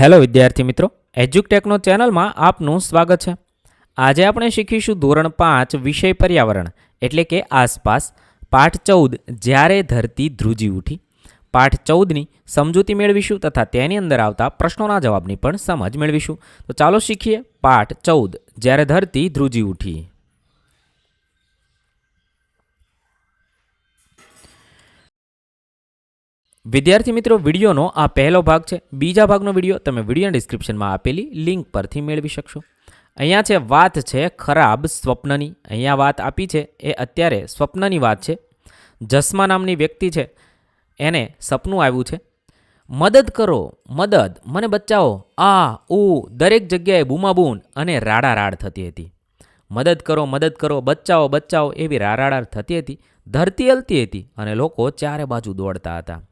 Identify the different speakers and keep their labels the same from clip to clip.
Speaker 1: Hello વિદ્યાર્થી મિત્રો, એજ્યુકટેકનો ચેનલમાં આપનું સ્વાગત છે. આજે આપણે શીખીશું ધોરણ પાંચ, વિષય પર્યાવરણ, એટલે કે આસપાસ. પાઠ ચૌદ, જ્યારે ધરતી ધ્રુજી ઉઠી. પાઠ ચૌદની સમજૂતી મેળવીશું તથા તેની અંદર આવતા પ્રશ્નોના જવાબની પણ સમજ મેળવીશું. તો ચાલો શીખીએ પાઠ ચૌદ, જ્યારે ધરતી ધ્રુજી ઉઠી. વિદ્યાર્થી મિત્રો, વિડીયોનો આ પહેલો ભાગ છે. બીજા ભાગનો વીડિયો તમે વીડિયો ડિસ્ક્રિપ્શનમાં આપેલી લિંક પરથી મેળવી શકશો. અહીંયા છે, વાત છે, ખરાબ સ્વપ્નની. અહીંયા વાત આપી છે, એ અત્યારે સ્વપ્નની વાત છે. જસ્મા નામની વ્યક્તિ છે. એને સપનું આવ્યું છે. મદદ કરો, મદદ. મને બચાવો. આ, ઉ, દરેક જગ્યાએ બૂમાબૂન અને રાડારાડ થતી હતી. મદદ કરો મદદ કરો. બચાવો બચાવો એવી રાડારાડ થતી હતી. ધરતી હલતી હતી અને લોકો ચારે બાજુ દોડતા હતા.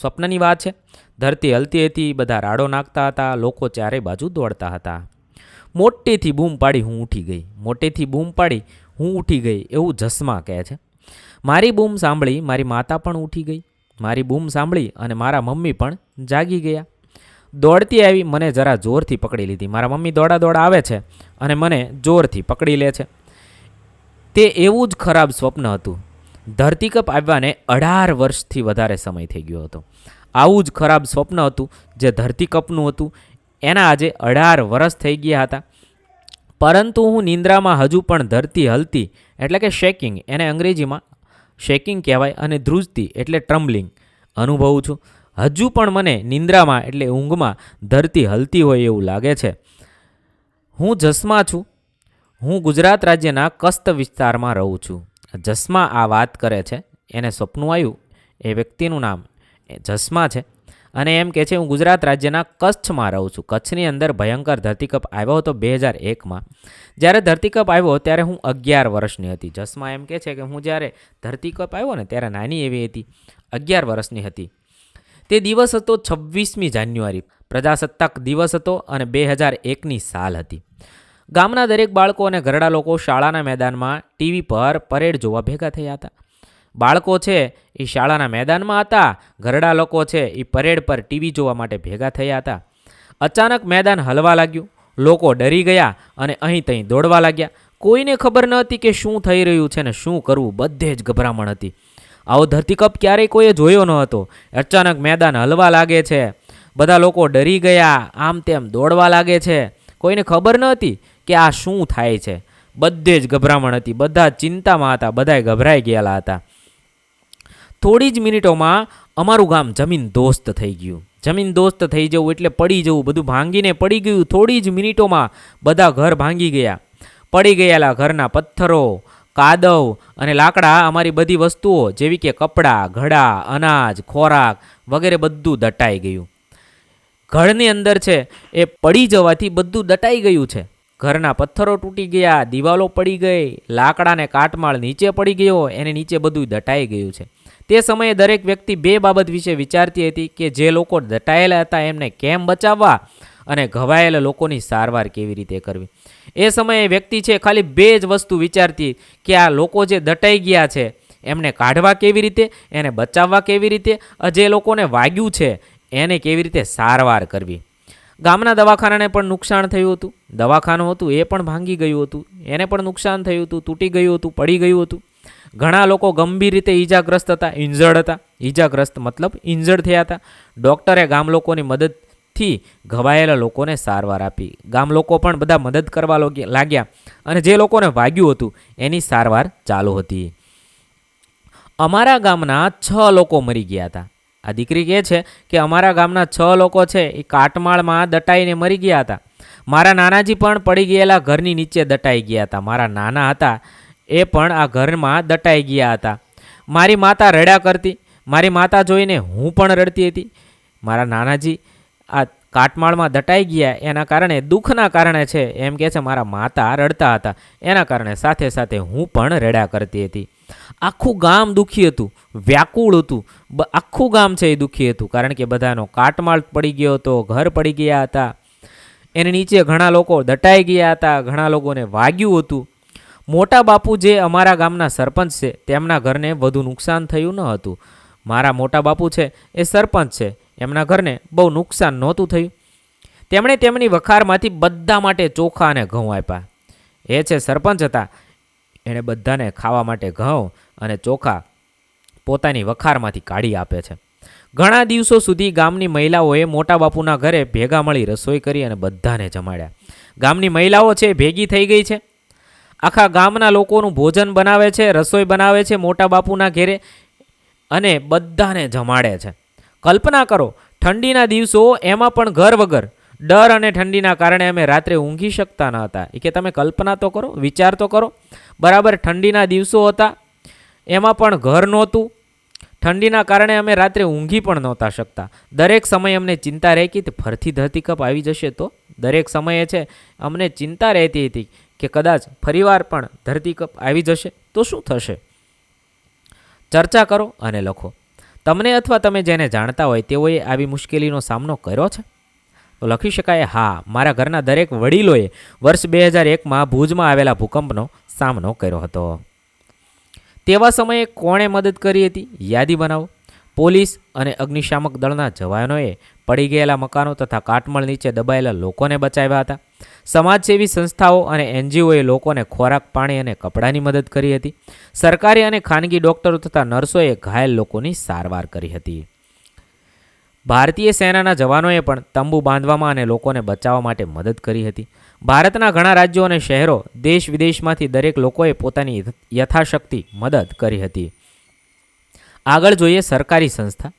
Speaker 1: સ્વપ્નની વાત છે. ધરતી હલતી હતી, બધા રાડો નાખતા હતા, લોકો ચારે બાજુ દોડતા હતા. મોટેથી બૂમ પાડી હું ઉઠી ગઈ. મોટેથી બૂમ પાડી હું ઉઠી ગઈ એવું જસમા કહે છે. મારી બૂમ સાંભળી મારી માતા પણ ઉઠી ગઈ. મારી બૂમ સાંભળી અને મારા મમ્મી પણ જાગી ગયા. દોડતી આવી મને જરા જોરથી પકડી લીધી. મારા મમ્મી દોડા દોડા આવે છે અને મને જોરથી પકડી લે છે. તે એવું જ ખરાબ સ્વપ્ન હતું. ધરતીકપ આવ્યાને અઢાર વર્ષથી વધારે સમય થઈ ગયો હતો. આવું જ ખરાબ સ્વપ્ન હતું જે ધરતીકપનું હતું. એના આજે અઢાર વર્ષ થઈ ગયા હતા. પરંતુ હું નિંદ્રામાં હજુ પણ ધરતી હલતી, એટલે કે શેકિંગ એને અંગ્રેજીમાં શેકિંગ કહેવાય અને ધ્રુજતી, એટલે ટ્રમ્બલિંગ અનુભવું છું. હજુ પણ મને નિંદ્રામાં, એટલે ઊંઘમાં ધરતી હલતી હોય એવું લાગે છે. હું જસમાં છું. હું ગુજરાત રાજ્યના કસ્ત વિસ્તારમાં રહું છું. જસમા આ વાત કરે છે, એને સપનું આવ્યું, એ વ્યક્તિનું નામ જસમા છે. અને એમ કહે છે, હું ગુજરાત રાજ્યના કચ્છમાં રહું છું. કચ્છની અંદર ભયંકર ધરતીકપ આવ્યો હતો બે હજાર એકમાં. જ્યારે ધરતીકપ આવ્યો ત્યારે હું અગિયાર વર્ષની હતી. જસમા એમ કહે છે કે હું જ્યારે ધરતીકપ આવ્યો ને ત્યારે નાની એવી હતી, અગિયાર વર્ષની હતી. તે દિવસ હતો છવ્વીસમી જાન્યુઆરી. પ્રજાસત્તાક દિવસ હતો અને બે હજાર એકની સાલ હતી. ગામના દરેક બાળકો અને ઘરડા લોકો શાળાના મેદાનમાં ટીવી પર પરેડ જોવા ભેગા થયા હતા. બાળકો છે એ શાળાના મેદાનમાં હતા, ઘરડા લોકો છે એ પરેડ પર ટીવી જોવા માટે ભેગા થયા હતા. અચાનક મેદાન હલવા લાગ્યું. લોકો ડરી ગયા અને અહીં તહીં દોડવા લાગ્યા. કોઈને ખબર ન હતી કે શું થઈ રહ્યું છે ને શું કરવું, બધે જ ગભરામણ હતી. આવો ધરતીકપ ક્યારેય કોઈએ જોયો ન હતો. અચાનક મેદાન હલવા લાગે છે. બધા લોકો ડરી ગયા, આમ તેમ દોડવા લાગે છે. કોઈને ખબર ન હતી કે આ શું થાય છે? બધે જ ગભરામણ હતી. બધા ચિંતામાં હતા. બધાએ ગભરાઈ ગયેલા હતા. થોડી જ મિનિટોમાં અમારું ગામ જમીન દોસ્ત થઈ ગયું. જમીન દોસ્ત થઈ જવું એટલે પડી જવું. બધું ભાંગીને પડી ગયું. થોડી જ મિનિટોમાં બધા ઘર ભાંગી ગયા. પડી ગયેલા ઘરના પથ્થરો, કાદવ અને લાકડા, અમારી બધી વસ્તુઓ, જેવી કે કપડાં, ઘડા, અનાજ, ખોરાક વગેરે બધું દટાઈ ગયું. ઘરની અંદર છે એ પડી જવાથી બધું દટાઈ ગયું છે. ઘરના પથ્થરો તૂટી ગયા, દિવાલો પડી ગઈ, લાકડાને કાટમાળ નીચે પડી ગયો, એને નીચે બધું દટાઈ ગયું છે. તે સમયે દરેક વ્યક્તિ બે બાબત વિશે વિચારતી હતી કે જે લોકો દટાયેલા હતા એમને કેમ બચાવવા અને ઘવાયેલા લોકોની સારવાર કેવી રીતે કરવી. એ સમયે વ્યક્તિ છે ખાલી બે જ વસ્તુ વિચારતી કે આ લોકો જે દટાઈ ગયા છે, એમને કાઢવા કેવી રીતે, એને બચાવવા કેવી રીતે જે લોકોને વાગ્યું છે, એને કેવી રીતે સારવાર કરવી. ગામના દવાખાનાને પણ નુકસાન થયું હતું. દવાખાનું હતું, એ પણ ભાંગી ગયું હતું. એને પણ નુકસાન થયું હતું, તૂટી ગયું હતું, પડી ગયું હતું. ઘણા લોકો ગંભીર રીતે ઈજાગ્રસ્ત હતા, ઇન્જર્ડ હતા. ઈજાગ્રસ્ત મતલબ ઇન્જર્ડ થયા હતા. ડૉક્ટરે ગામ લોકોની મદદથી ઘવાયેલા લોકોને સારવાર આપી. ગામ લોકો પણ બધા મદદ કરવા લોગ્યા- અને જે લોકોને વાગ્યું હતું, એની સારવાર ચાલુ હતી. અમારા ગામના છ લોકો મરી ગયા હતા. આ દીકરી કહે છે કે અમારા ગામના છ લોકો છે, એ કાટમાળમાં દટાઈને મરી ગયા હતા. મારા નાનાજી પણ પડી ગયેલા ઘરની નીચે દટાઈ ગયા હતા. મારા નાના હતા, એ પણ આ ઘરમાં દટાઈ ગયા હતા. મારી માતા રડ્યા કરતી, મારી માતા જોઈને હું પણ રડતી હતી. મારા નાનાજી આ કાટમાળમાં દટાઈ ગયા, એના કારણે દુઃખના કારણે છે. એમ કહે છે, મારા માતા રડતા હતા. એના કારણે સાથે સાથે હું પણ રડ્યા કરતી હતી. આખું ગામ દુઃખી હતું, વ્યાકુળ હતું. આખું ગામ છે એ દુઃખી હતું, કારણ કે બધાનો કાટમાળ પડી ગયો હતો, ઘર પડી ગયા હતા. એની નીચે ઘણા લોકો દટાઈ ગયા હતા, ઘણા લોકોને વાગ્યું હતું. મોટા બાપુ જે અમારા ગામના સરપંચ છે, તેમના ઘરને વધુ નુકસાન થયું ન હતું. મારા મોટા બાપુ છે, એ સરપંચ છે, એમના ઘરને બહુ નુકસાન નહોતું થયું. તેમણે તેમની વખારમાંથી બધા માટે ચોખા અને ઘઉં આપ્યા. એ છે સરપંચ હતા એણે બધાને ખાવા માટે ઘઉં અને ચોખા પોતાની વખારમાંથી કાઢી આપે છે. ઘણા દિવસો સુધી ગામની મહિલાઓએ મોટા બાપુના ઘરે ભેગા મળી રસોઈ કરી અને બધાને જમાડ્યા. ગામની મહિલાઓ છે, ભેગી થઈ ગઈ છે. આખા ગામના લોકોનું ભોજન બનાવે છે, રસોઈ બનાવે છે મોટા બાપુના ઘેરે અને બધાને જમાડે છે. કલ્પના કરો, ઠંડીના દિવસો એમાં પણ ઘર વગર ડર અને ઠંડીના કારણે અમે રાત્રે ઊંઘી શકતા ન હતા. એ કે તમે કલ્પના તો કરો, વિચાર તો કરો. બરાબર, ઠંડીના દિવસો હતા. એમાં પણ ઘર નહોતું. ઠંડીના કારણે અમે રાત્રે ઊંઘી પણ નહોતા શકતા. દરેક સમયે અમને ચિંતા રહેતી હતી. ફરથી ધરતીકપ આવી જશે તો? દરેક સમયે છે. અમને ચિંતા રહેતી હતી કે કદાચ ફરીવાર પણ ધરતીકપ આવી જશે તો શું થશે? ચર્ચા કરો અને લખો. તમને અથવા તમે જેને જાણતા હોય તેઓએ આવી મુશ્કેલીનો સામનો કર્યો છે? તો લખી શકાય, હા, મારા ઘરના દરેક વડીલોએ વર્ષ બે હજાર એકમાં ભુજમાં આવેલા ભૂકંપનો સામનો કર્યો હતો. તેવા સમયે કોણે મદદ કરી હતી? યાદી બનાવો. પોલીસ અને અગ્નિશામક દળના જવાનોએ પડી ગયેલા મકાનો તથા કાટમળ નીચે દબાયેલા લોકોને બચાવ્યા હતા. સમાજસેવી સંસ્થાઓ અને એનજીઓએ લોકોને ખોરાક, પાણી અને કપડાની મદદ કરી હતી. સરકારી અને ખાનગી ડોક્ટરો તથા નર્સોએ ઘાયલ લોકોની સારવાર કરી હતી. ભારતીય સેનાના જવાનોએ પણ તંબુ બાંધવામાં અને લોકોને બચાવવા માટે મદદ કરી હતી. ભારતના ઘણા રાજ્યો અને શહેરો દેશ વિદેશમાંથી દરેક લોકોએ પોતાની યથાશક્તિ મદદ કરી હતી. આગળ જોઈએ સરકારી સંસ્થા.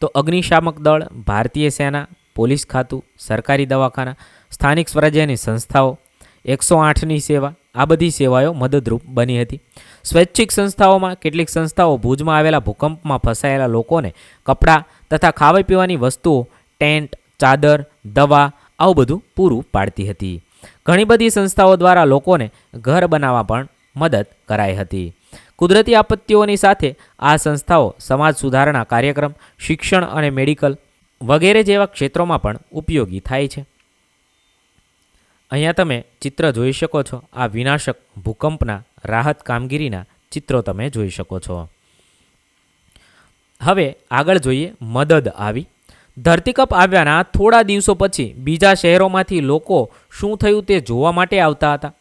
Speaker 1: તો અગ્નિશામક દળ, ભારતીય સેના, પોલીસ ખાતું, સરકારી દવાખાના, સ્થાનિક સ્વરાજ્યની સંસ્થાઓ, એકસો આઠની સેવા, આ બધી સેવાઓ મદદરૂપ બની હતી. સ્વૈચ્છિક સંસ્થાઓમાં કેટલીક સંસ્થાઓ ભુજમાં આવેલા ભૂકંપમાં ફસાયેલા લોકોને કપડાં તથા ખાવા પીવાની વસ્તુઓ, ટેન્ટ, ચાદર, દવા, આવું બધું પૂરું પાડતી હતી. ઘણી બધી સંસ્થાઓ દ્વારા લોકોને ઘર બનાવવા પણ મદદ કરાઈ હતી. કુદરતી આપત્તિઓની સાથે આ સંસ્થાઓ સમાજ સુધારણા કાર્યક્રમ, શિક્ષણ અને મેડિકલ વગેરે જેવા ક્ષેત્રોમાં પણ ઉપયોગી થાય છે. અહીંયા તમે ચિત્ર જોઈ શકો છો. આ વિનાશક ભૂકંપના રાહત કામગીરીના ચિત્રો તમે જોઈ શકો છો. હવે આગળ જોઈએ મદદ આવી. ધરતીકપ આવ્યાના થોડા દિવસો પછી બીજા શહેરોમાંથી લોકો શું થયું તે જોવા માટે આવતા હતા.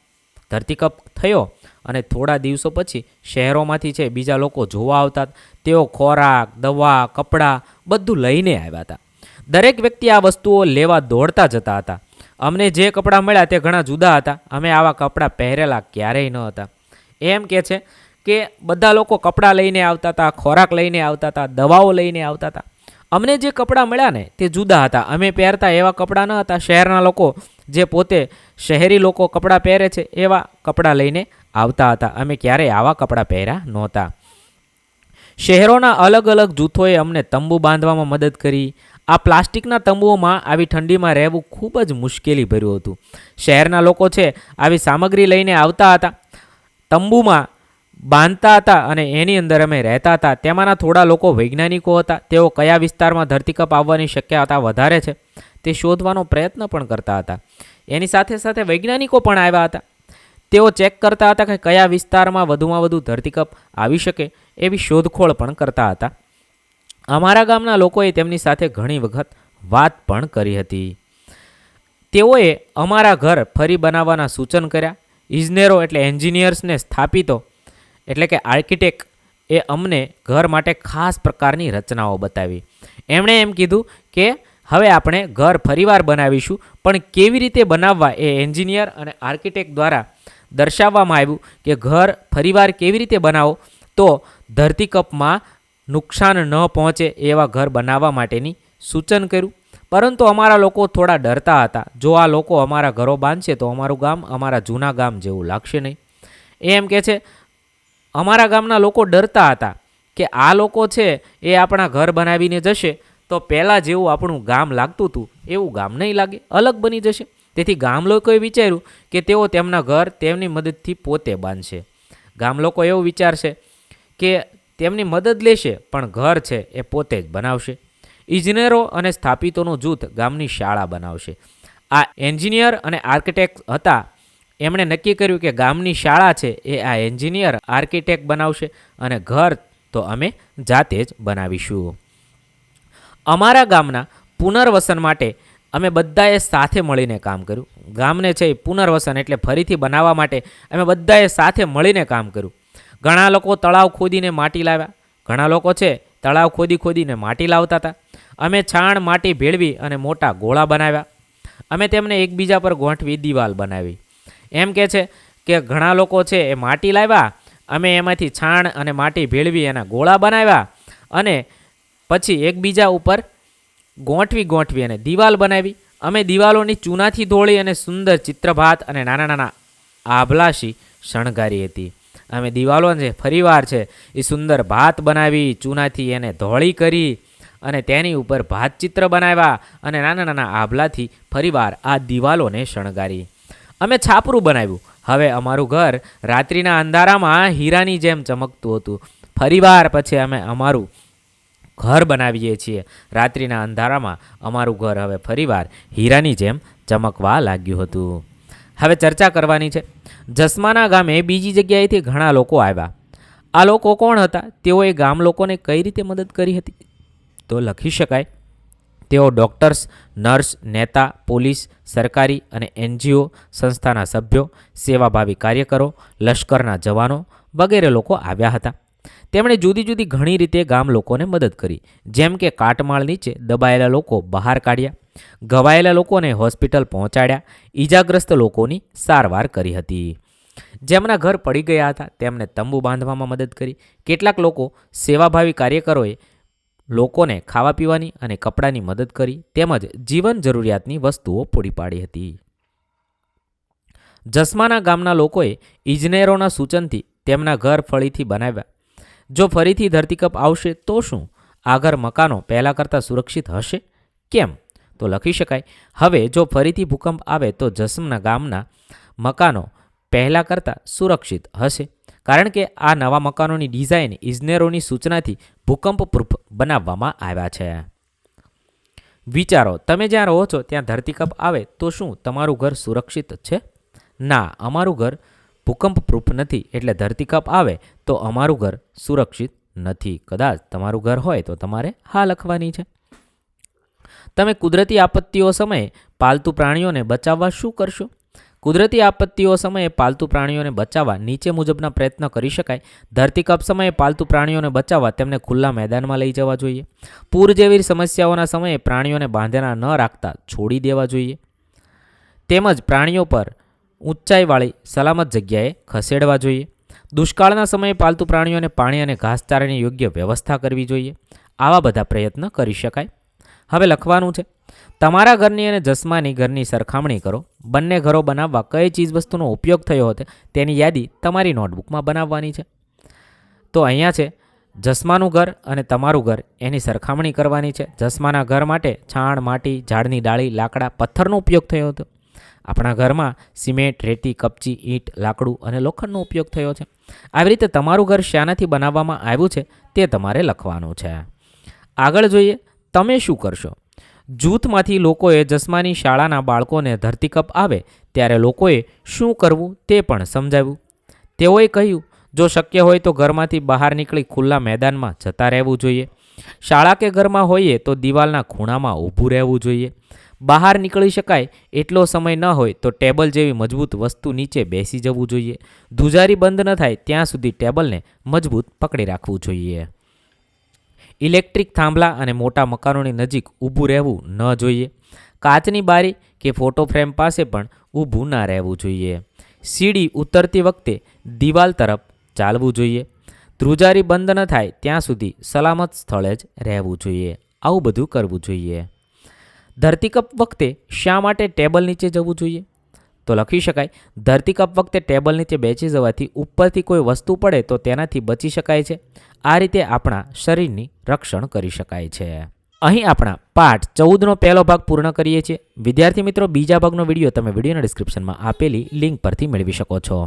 Speaker 1: ધરતીકપ થયો અને થોડા દિવસો પછી શહેરોમાંથી છે બીજા લોકો જોવા આવતા. તેઓ ખોરાક, દવા, કપડાં બધું લઈને આવ્યા હતા. દરેક વ્યક્તિ આ વસ્તુઓ લેવા દોડતા જતા હતા. અમને જે કપડાં મળ્યા તે ઘણા જુદા હતા. અમે આવા કપડાં પહેરેલા ક્યારેય ન હતા. એમ કે છે કે બધા લોકો કપડાં લઈને આવતા હતા, ખોરાક લઈને આવતા હતા, દવાઓ લઈને આવતા હતા. અમને જે કપડાં મળ્યા ને તે જુદા હતા. અમે પહેરતા એવા કપડાં ન હતા. શહેરના લોકો જે પોતે શહેરી લોકો કપડાં પહેરે છે, એવા કપડાં લઈને આવતા હતા. અમે ક્યારેય આવા કપડાં પહેર્યા નહોતા. શહેરોના અલગ અલગ જૂથોએ અમને તંબુ બાંધવામાં મદદ કરી. આ પ્લાસ્ટિકના તંબુઓમાં આવી ઠંડીમાં રહેવું ખૂબ જ મુશ્કેલી ભર્યું હતું. શહેરના લોકો છે, આવી સામગ્રી લઈને આવતા હતા. તંબુમાં બાંધતા હતા અને એની અંદર અમે રહેતા હતા. તેમાંના થોડા લોકો વૈજ્ઞાનિકો હતા. તેઓ કયા વિસ્તારમાં ધરતીકપ આવવાની શક્યતા વધારે છે તે શોધવાનો પ્રયત્ન પણ કરતા હતા. એની સાથે સાથે વૈજ્ઞાનિકો પણ આવ્યા હતા. તેઓ ચેક કરતા હતા કે કયા વિસ્તારમાં વધુમાં વધુ ધરતીકપ આવી શકે એવી શોધખોળ પણ કરતા હતા. અમારા ગામના લોકોએ તેમની સાથે ઘણી વખત વાત પણ કરી હતી. તેઓએ અમારા ઘર ફરી બનાવવાના સૂચન કર્યા. ઇજનેરો એટલે એન્જિનિયર્સને સ્થાપિતો એટલે કે આર્કિટેક્ટ એ અમને ઘર માટે ખાસ પ્રકારની રચનાઓ બતાવી. એમણે એમ કીધું કે હવે આપણે ઘર ફરીવાર બનાવીશું, પણ કેવી રીતે બનાવવા એ એન્જિનિયર અને આર્કિટેક્ટ દ્વારા દર્શાવવામાં આવ્યું કે ઘર ફરીવાર કેવી રીતે બનાવો, તો ધરતીકપમાં નુકસાન ન પહોંચે એવા ઘર બનાવવા માટેની સૂચન કર્યું. પરંતુ અમારા લોકો થોડા ડરતા હતા. જો આ લોકો અમારા ઘરો બાંધશે તો અમારું ગામ અમારા જૂના ગામ જેવું લાગશે નહીં. એ એમ કહે છે અમારા ગામના લોકો ડરતા હતા કે આ લોકો છે એ આપણા ઘર બનાવીને જશે તો પહેલાં જેવું આપણું ગામ લાગતું હતું, એવું ગામ નહીં લાગે, અલગ બની જશે. તેથી ગામ લોકોએ વિચાર્યું કે તેઓ તેમના ઘર તેમની મદદથી પોતે બાંધશે. ગામ લોકો એવું વિચારશે કે તેમની મદદ લેશે, પણ ઘર છે એ પોતે જ બનાવશે. ઇજનેરો અને સ્થાપિતોનું જૂથ ગામની શાળા બનાવશે. આ એન્જિનિયર અને આર્કિટેક્ટ હતા એમણે નક્કી કર્યું કે ગામની શાળા છે, એ આ એન્જિનિયર, આર્કિટેક્ટ બનાવશે અને ઘર તો અમે જાતે જ બનાવીશું. અમારા ગામના પુનર્વસન માટે અમે બધાએ સાથે મળીને કામ કર્યું. ગામને છે પુનર્વસન એટલે ફરીથી બનાવવા માટે અમે બધાએ સાથે મળીને કામ કર્યું. ઘણા લોકો તળાવ ખોદીને માટી લાવ્યા. ઘણા લોકો છે તળાવ ખોદી ખોદીને માટી લાવતા હતા. અમે છાણ માટી ભેળવી અને મોટા ગોળા બનાવ્યા. અમે તેમને એકબીજા પર ગોઠવી દિવાલ બનાવી. એમ કે છે કે ઘણા લોકો છે એ માટી લાવ્યા, અમે એમાંથી છાણ અને માટી ભેળવી એના ગોળા બનાવ્યા અને પછી એકબીજા ઉપર ગોઠવી ગોઠવી અને દિવાલ બનાવી. અમે દિવાલોની ચૂનાથી ધોળી અને સુંદર ચિત્રભાત અને નાના નાના આભલાશી શણગારી હતી. અમે દિવાલો જે ફરીવાર છે એ સુંદર ભાત બનાવી, ચૂનાથી એને ધોળી કરી અને તેની ઉપર ભાત ચિત્ર બનાવ્યા અને નાના નાના આભલાથી ફરીવાર આ દિવાલોને શણગારી. અમે છાપરું બનાવ્યું. હવે અમારું ઘર રાત્રિના અંધારામાં હીરાની જેમ ચમકતું હતું. ફરીવાર પછી અમે અમારું ઘર બનાવીએ છીએ. રાત્રિના અંધારામાં અમારું ઘર હવે ફરીવાર હીરાની જેમ ચમકવા લાગ્યું હતું. હવે ચર્ચા કરવાની છે. જસમાના ગામે બીજી જગ્યાએથી ઘણા લોકો આવ્યા. આ લોકો કોણ હતા? તેઓએ ગામ લોકોને કઈ રીતે મદદ કરી હતી? તો લખી શકાય. તેઓ ડૉક્ટર્સ, નર્સ, નેતા, પોલીસ, સરકારી અને એનજીઓ, સંસ્થાના સભ્યો, સેવાભાવી કાર્યકરો, લશ્કરના જવાનો વગેરે લોકો આવ્યા હતા. તેમણે જુદી જુદી ઘણી રીતે ગામ લોકોને મદદ કરી, જેમ કે કાટમાળ નીચે દબાયેલા લોકો બહાર કાઢ્યા, ઘવાયેલા લોકોને હોસ્પિટલ પહોંચાડ્યા, ઈજાગ્રસ્ત લોકોની સારવાર કરી હતી. જેમના ઘર પડી ગયા હતા, તેમને તંબુ બાંધવામાં મદદ કરી. કેટલાક લોકો સેવાભાવી કાર્યકરોએ લોકોને ખાવા પીવાની અને કપડાની મદદ કરી તેમજ જીવન જરૂરિયાતની વસ્તુઓ પૂરી પાડી હતી. જસમાના ગામના લોકોએ ઇજનેરોના સૂચનથી તેમના ઘર ફળીથી બનાવ્યા. જો ફરીથી ધરતીકપ આવશે તો શું? આ ઘર મકાનો પહેલાં કરતાં સુરક્ષિત હશે? કેમ? તો લખી શકાય. હવે જો ફરીથી ભૂકંપ આવે તો જસમના ગામના મકાનો પહેલાં કરતાં સુરક્ષિત હશે. કારણ કે આ નવા મકાનોની ડિઝાઇન ઇજનેરોની સૂચનાથી ભૂકંપ પ્રૂફ બનાવવામાં આવ્યા છે. વિચારો, તમે જ્યાં રહો છો ત્યાં ધરતીકંપ આવે તો શું તમારું ઘર સુરક્ષિત છે? ના, અમારું ઘર ભૂકંપ પ્રૂફ નથી એટલે ધરતીકંપ આવે તો અમારું ઘર સુરક્ષિત નથી. કદાચ તમારું ઘર હોય તો તમારે હા લખવાની છે. તમે કુદરતી આપત્તિઓ સમયે પાલતુ પ્રાણીઓને બચાવવા શું કરશો? કુદરતી આપત્તિઓ સમયે પાલતુ પ્રાણીઓને બચાવવા નીચે મુજબના પ્રયત્ન કરી શકાય. ધરતીકપ સમયે પાલતુ પ્રાણીઓને બચાવવા તેમને ખુલ્લા મેદાનમાં લઈ જવા જોઈએ. પૂર જેવી સમસ્યાઓના સમયે પ્રાણીઓને બાંધેલા ન રાખતા છોડી દેવા જોઈએ. તેમજ પ્રાણીઓ પર ઊંચાઈવાળી સલામત જગ્યાએ ખસેડવા જોઈએ. દુષ્કાળના સમયે પાલતુ પ્રાણીઓને પાણી અને ઘાસચારાની યોગ્ય વ્યવસ્થા કરવી જોઈએ. આવા બધા પ્રયત્ન કરી શકાય. હવે લખવાનું છે તમારા ઘરની અને જસમાની ઘરની સરખામણી કરો. બંને ઘરો બનાવવા કઈ ચીજવસ્તુનો ઉપયોગ થયો હતો તેની યાદી તમારી નોટબુકમાં બનાવવાની છે. તો અહીંયા છે, જસમાનું ઘર અને તમારું ઘર એની સરખામણી કરવાની છે. જસમાના ઘર માટે છાણ, માટી, ઝાડની ડાળી, લાકડા, પથ્થરનો ઉપયોગ થયો હતો. આપણા ઘરમાં સિમેન્ટ, રેતી, કપચી, ઈંટ, લાકડું અને લોખંડનો ઉપયોગ થયો છે. આવી રીતે તમારું ઘર શાનાથી બનાવવામાં આવ્યું છે તે તમારે લખવાનું છે. આગળ જોઈએ, તમે શું કરશો? જૂથમાંથી લોકોએ જસ્માની શાળાના બાળકોને ધરતીકપ આવે ત્યારે લોકોએ શું કરવું તે પણ સમજાવ્યું. તેઓએ કહ્યું, જો શક્ય હોય તો ઘરમાંથી બહાર નીકળી ખુલ્લા મેદાનમાં જતા રહેવું જોઈએ. શાળા કે ઘરમાં હોઈએ તો દિવાલના ખૂણામાં ઊભું રહેવું જોઈએ. બહાર નીકળી શકાય એટલો સમય ન હોય તો ટેબલ જેવી મજબૂત વસ્તુ નીચે બેસી જવું જોઈએ. ધુજારી બંધ ન થાય ત્યાં સુધી ટેબલને મજબૂત પકડી રાખવું જોઈએ. ઇલેક્ટ્રિક થાંભલા અને મોટા મકાનોની નજીક ઊભું રહેવું ન જોઈએ. કાચની બારી કે ફોટો ફ્રેમ પાસે પણ ઊભું ના રહેવું જોઈએ. સીડી ઉતરતી વખતે દિવાલ તરફ ચાલવું જોઈએ. ધ્રુજારી બંધ ન થાય ત્યાં સુધી સલામત સ્થળે જ રહેવું જોઈએ. આવું બધું કરવું જોઈએ. ધરતીકપ વખતે શા માટે ટેબલ નીચે જવું જોઈએ? તો લખી શકાય ધરતીકપ વખતે ટેબલ નીચે બેસી જવાથી ઉપરથી કોઈ વસ્તુ પડે તો તેનાથી બચી શકાય છે. આ રીતે આપણા શરીરની રક્ષણ કરી શકાય છે. અહીં આપણા પાઠ ચૌદનો પહેલો ભાગ પૂર્ણ કરીએ છીએ. વિદ્યાર્થી મિત્રો, બીજા ભાગનો વીડિયો તમે વિડીયોના ડિસ્ક્રિપ્શનમાં આપેલી લિંક પરથી મેળવી શકો છો.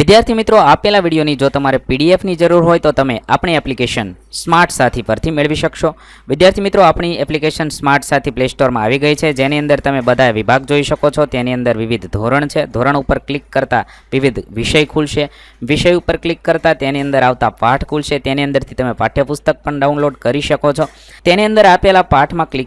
Speaker 2: વિદ્યાર્થી મિત્રો, આપેલા વિડીયોની જો તમારે પીડીએફની જરૂર હોય તો તમે આપણી એપ્લિકેશન સ્માર્ટ સાથી પરથી મેળવી શકશો. વિદ્યાર્થી મિત્રો, આપણી એપ્લિકેશન સ્માર્ટ સાથી પ્લે સ્ટોરમાં આવી ગઈ છે. જેની અંદર તમે બધા વિભાગ જોઈ શકો છો. તેની અંદર વિવિધ ધોરણ છે. ધોરણ ઉપર ક્લિક કરતાં વિવિધ વિષય ખુલશે. વિષય ઉપર ક્લિક કરતાં તેની અંદર આવતા પાઠ ખુલશે. તેની અંદરથી તમે પાઠ્યપુસ્તક પણ ડાઉનલોડ કરી શકો છો. તેની અંદર આપેલા પાઠમાં ક્લિક